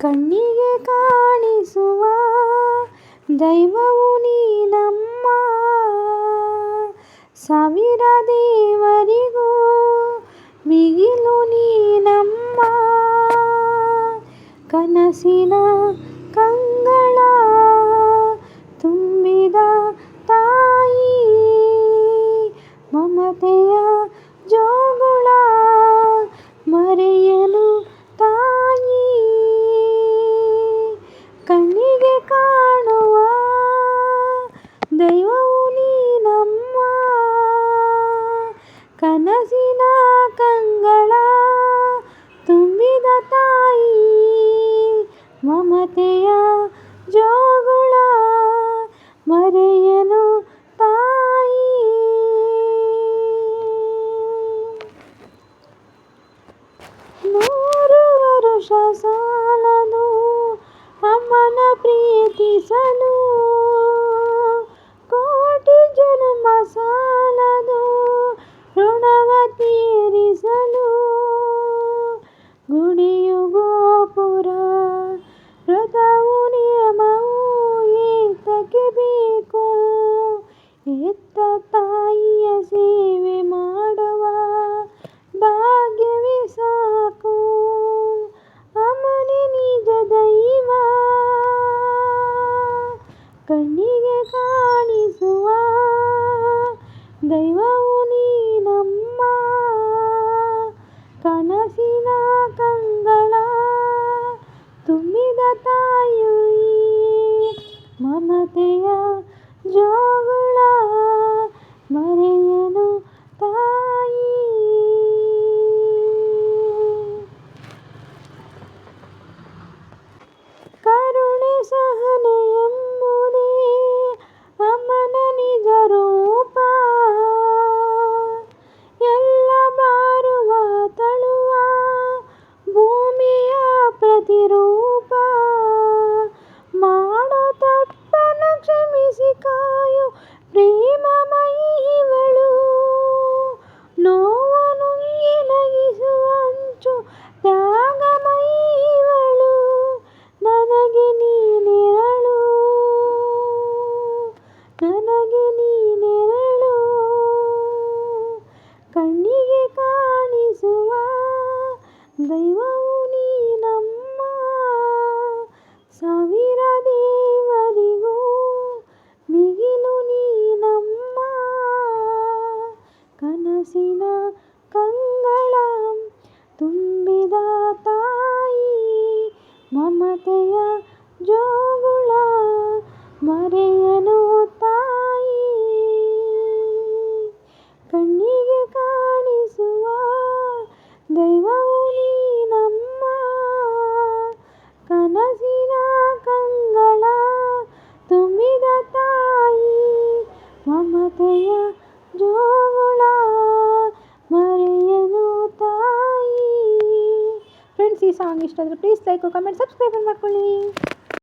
ಕಣ್ಣಿಗೆ ಕಾಣಿಸುವ ದೈವವು ನೀನಮ್ಮ. ಸಾವಿರ ದೇವರಿಗೂ ಮಿಗಿಲು ನೀನಮ್ಮ. ಕನಸಿನ ಕನಸಿನ ಕಂಗಳ ತುಂಬಿದ ತಾಯಿ ಮಮತೆಯ ಜೋಗುಳ ಮರೆಯನು ತಾಯಿ. ನೂರು ವರುಷ ಸಾಲದು ಅಮ್ಮನ ಪ್ರೀತಿಸಲು ಏತಕ್ಕೆ ಬೇಕು ಎತ್ತ ತಾಯಿಯ ಸೇವೆ ಮಾಡುವ ಭಾಗ್ಯವೇ ಸಾಕು. ಅಮನೆ ನಿಜ ದೈವ. ಕಣ್ಣಿಗೆ ಕಾಣಿಸುವ ದೈವವು ನೀನಮ್ಮ. ಕನಸಿನ ಕಂಗಳ ತುಂಬಿದ ತಾಯಿ ಮಮತೆಯ ಜೋಗುಳ ಮರೆಯನು ತಾಯಿ. ಕರುಣೆ ಸಹನೆ ಎಂಬುದೇ ಅಮ್ಮನ ನಿಜ ರೂಪ. ಎಲ್ಲ ಬಾರುವ ತಳುವ ಭೂಮಿಯ ಪ್ರತಿರೂಪ. ಕಾಯೋ ಪ್ರೇಮಮಯಿ ಇವಳು ನೋವ ನುಂಗಿ ನಗಿಸುವಂಚು ತ್ಯಾಗಮಯಿ ಇವಳು ನನಗೆ ನೀನೆರಳು ನನಗೆ ನೀನೆರಳು ಕಣ್ಣಿಗೆ ಕಾಣಿಸುವ ದೈವವು ಕನಸಿನ ಕಂಗಳ ತುಂಬಿದ ತಾಯಿ, ಮಮತೆಯ ಜೋಗುಳ ಮರೆಯನು ತಾಯಿ. ಕಣ್ಣಿಗೆ ಕಾಣಿಸುವ ದೈವವು ನೀನಮ್ಮ. ಕನಸಿನ ಕಂಗಳ ತುಂಬಿದ ತಾಯಿ, ಮಮತೆಯ ಜೋಗುಳ ಸಾಂಗ್ ಇಷ್ಟ ಆದರೆ ಪ್ಲೀಸ್ ಲೈಕ್ ಕಮೆಂಟ್ ಸಬ್ಸ್ಕ್ರೈಬ್ ಮಾಡ್ಕೊಳ್ಳಿ.